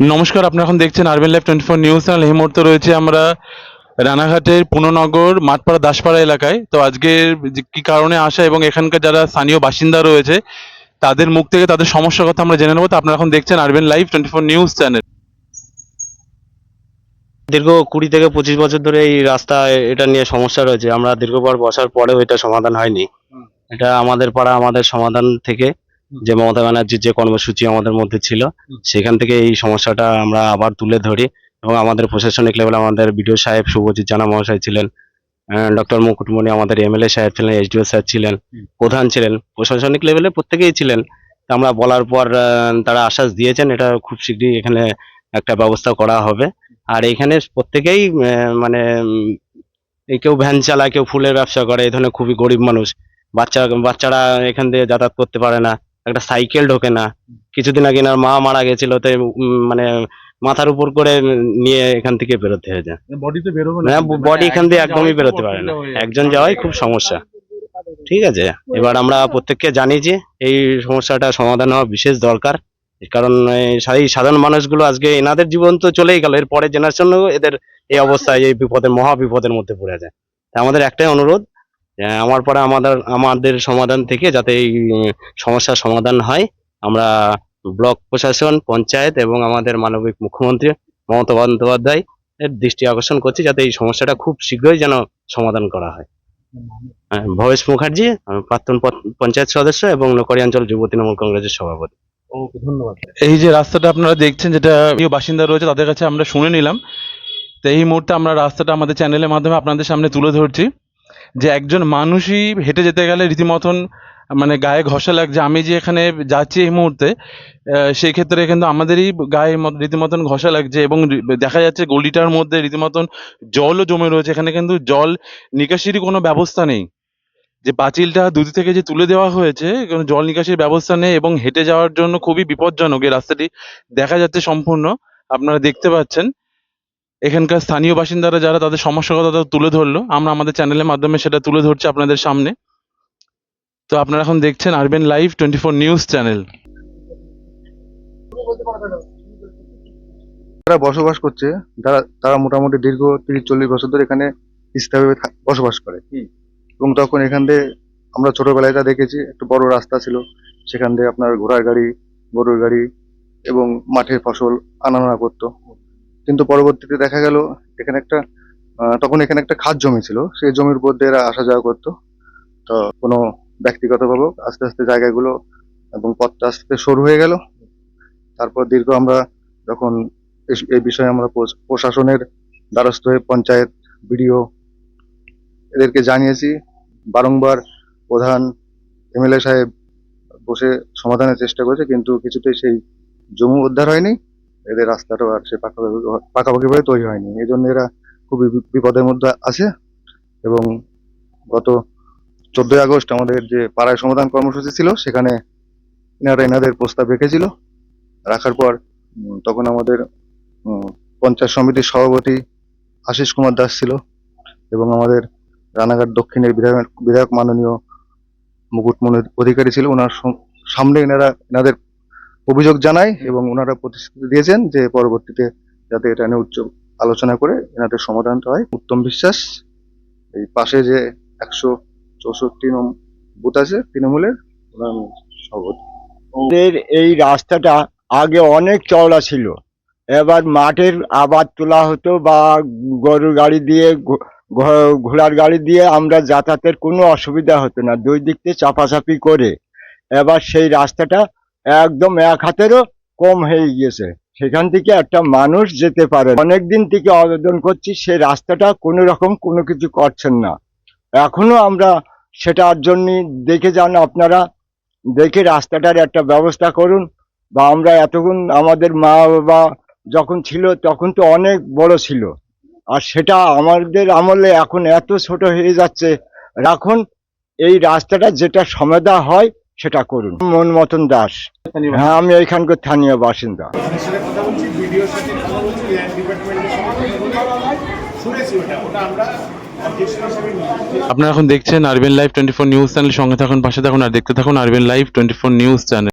নমস্কার আপনারা এখন দেখছেন urban live twenty four news channel এই মুহূর্তে রয়েছে আমরা রানাঘাটের পুননগর মাঠপাড়া দাসপাড়া এলাকায়। তো আজকে যে কি কারণে আসা এবং এখানকার যারা স্থানীয় বাসিন্দা রয়েছে তাদের মুখ থেকে তাদের সমস্যার কথা আমরা জেনে নেব। তো আপনারা এখন দেখছেন urban live twenty four news channel দীর্ঘ কুড়ি থেকে পঁচিশ বছর ধরে এই রাস্তা এটা নিয়ে সমস্যা রয়েছে। আমরা দীর্ঘবার বসার পরেও এটা সমাধান হয়নি। এটা আমাদের পাড়া আমাদের সমাধান থেকে যে মমতা ব্যানার্জির যে কর্মসূচি আমাদের মধ্যে ছিল সেখান থেকে এই সমস্যাটা আমরা আবার তুলে ধরি এবং আমাদের প্রশাসনিক লেভেলে আমাদের বিডিও সাহেব শুভজিৎ জানা মহাশয় ছিলেন ডক্টর মুকুটমণি আমাদের এমএলএ সাহেব ছিলেন এইচডিও স্যার ছিলেন প্রধান ছিলেন প্রশাসনিক লেভেলে প্রত্যেকেই ছিলেন। তা আমরা বলার পর তারা আশ্বাস দিয়েছেন এটা খুব শীঘ্রই এখানে একটা ব্যবস্থা করা হবে। আর এখানে প্রত্যেকেই মানে কেউ ভ্যান চালায় কেউ ফুলের ব্যবসা করে এই ধরনের খুবই গরিব মানুষ। বাচ্চা বাচ্চারা এখান দিয়ে যাতায়াত করতে পারে না। একটা সাইকেল ঢোকে না। কিছুদিন আগে এনার মা মারা গেছিল তো উম, মানে মাথার উপর করে নিয়ে এখান থেকে বেরোতে হয়েছে বডিতে বেরোবে না? বডি এখান দিয়ে একদমই বেরোতে পারে না। একজন যাওয়াই খুব সমস্যা। ঠিক আছে? এবার আমরা প্রত্যেককে জানি যে এই সমস্যাটা সমাধান হওয়া বিশেষ দরকার। কারণ এই সাধারণ মানুষগুলো আজকে এনাদের জীবন তো চলেই গেল। এর পরের জেনারেশন এদের এই অবস্থায় এই বিপদের মহা বিপদের মধ্যে পড়ে যায়। তাই আমাদের একটাই অনুরোধ আমার পরে আমাদের আমাদের সমাধান থেকে যাতে এই সমস্যার সমাধান হয় আমরা ব্লক প্রশাসন পঞ্চায়েত এবং আমাদের মানবিক মুখ্যমন্ত্রী মমতা বন্দ্যোপাধ্যায় এর দৃষ্টি আকর্ষণ করছি যাতে এই সমস্যাটা খুব শীঘ্রই যেন সমাধান করা হয়। হ্যাঁ, ভবেশ মুখার্জি আমি প্রাক্তন পঞ্চ- পঞ্চায়েত সদস্য এবং নকরি অঞ্চল যুব তৃণমূল কংগ্রেসের সভাপতি। ধন্যবাদ। এই যে রাস্তাটা আপনারা দেখছেন যেটা বাসিন্দা রয়েছে তাদের কাছে আমরা শুনে নিলাম। তো এই মুহূর্তে আমরা রাস্তাটা আমাদের চ্যানেলের মাধ্যমে আপনাদের সামনে তুলে ধরছি। যে একজন মানুষই হেঁটে যেতে গেলে রীতিমতন মানে গায়ে ঘষা লাগছে আমি যে এখানে যাচ্ছি এই মুহূর্তে সেই ক্ষেত্রে কিন্তু আমাদেরই গায়ে মত- রীতিমতন ঘষা লাগছে এবং দেখা যাচ্ছে গলিটার মধ্যে রীতিমতন জলও জমে রয়েছে। এখানে কিন্তু জল নিকাশিরই কোনো ব্যবস্থা নেই। যে পাঁচিলটা দুদিক থেকে যে তুলে দেওয়া হয়েছে, কোনো জল নিকাশির ব্যবস্থা নেই এবং হেঁটে যাওয়ার জন্য খুবই বিপজ্জনক এই রাস্তাটি দেখা যাচ্ছে সম্পূর্ণ। আপনারা দেখতে পাচ্ছেন। এখানকার স্থানীয় বাসিন্দারা যারা তাদের সমস্যার কথা তারা তুলে ধরলো। আমরা আমাদের চ্যানেলের মাধ্যমে সেটা তুলে ধরছি আপনাদের সামনে। তো আপনারা এখন দেখছেন urban live twenty four news channel যারা বসবাস করছে যারা তারা মোটামুটি দীর্ঘ তিরিশ চল্লিশ বছর ধরে এখানে স্থায়ীভাবে বসবাস করে। এবং তখন এখান দিয়ে আমরা ছোটবেলায় যা দেখেছি একটু বড় রাস্তা ছিল। সেখান দিয়ে আপনার ঘোড়ার গাড়ি গরুর গাড়ি এবং মাঠের ফসল আনানোনা করতো। কিন্তু পরবর্তীতে দেখা গেল এখানে একটা তখন এখানে একটা খাদ জমি ছিল। সেই জমির উপর দিয়ে এরা আসা যাওয়া করতো। তো কোনো ব্যক্তিগত ব্যক্তিগতভাবে আস্তে আস্তে জায়গাগুলো এবং পথটা আস্তে আস্তে সরু হয়ে গেল। তারপর দীর্ঘ আমরা যখন এই বিষয়ে আমরা প্রশ- প্রশাসনের দ্বারস্থ হয়ে পঞ্চায়েত, বিডিও এদেরকে জানিয়েছি। বারংবার প্রধান এমএলএ সাহেব বসে সমাধানের চেষ্টা করেছে, কিন্তু কিছুতেই সেই জমি উদ্ধার হয়নি। এদের রাস্তাটাও আর সে পাকাপাকি পাকাপাকিভাবে তৈরি হয়নি। এই জন্য এরা খুবই বিপদের মধ্যে আছে এবং গত চোদ্দই আগস্ট আমাদের যে পাড়ায় সমাধান কর্মসূচি ছিল, সেখানে এনারা এনাদের প্রস্তাব রেখেছিল। রাখার পর তখন আমাদের পঞ্চায়েত সমিতির সভাপতি আশিস কুমার দাস ছিল এবং আমাদের রানাঘাট দক্ষিণের বিধায়ক বিধায়ক মাননীয় মুকুটমণি অধিকারী ছিল। ওনার সামনে এনারা এনাদের অভিযোগ জানায় এবং ওনারা প্রতিশ্রুতি দিয়েছেন যে পরবর্তীতে যাতে এটা নিয়ে উচ্চ আলোচনা করে এনাদের সমাধানটা হয়। উত্তম বিশ্বাস, এই পাশে যে একশো চৌষট্টি নম বুথ আছে তৃণমূলের, ওনার সভাপতি। এই রাস্তাটা আগে অনেক চওড়া ছিল। এবার মাঠের আবাদ তোলা হতো বা গরুর গাড়ি দিয়ে ঘোড়ার গাড়ি দিয়ে আমরা যাতায়াতের কোনো অসুবিধা হতো না। দুই দিক থেকে চাপাচাপি করে। এবার সেই রাস্তাটা একদম এক হাতেরও কম হয়ে গিয়েছে। সেখান থেকে একটা মানুষ যেতে পারে অনেক দিন থেকে আবেদন করছি সেই রাস্তাটা কোনো রকম কোনো কিছু করছেন না। এখনও আমরা সেটার জন্য দেখে যান আপনারা। দেখে রাস্তাটার একটা ব্যবস্থা করুন। বা আমরা এতক্ষণ আমাদের মা বাবা যখন ছিল, তখন তো অনেক বড় ছিল। আর সেটা আমাদের আমলে এখন এত ছোট হয়ে যাচ্ছে। এখন এই রাস্তাটা যেটা সমাধা হয় সেটা করুন। মন মতন দাস। হ্যাঁ আমি এখানকার স্থানীয় বাসিন্দা। আপনারা এখন দেখছেন urban live twenty four news channel. সঙ্গে থাকুন, পাশে থাকুন আর দেখতে থাকুন urban live twenty four news channel.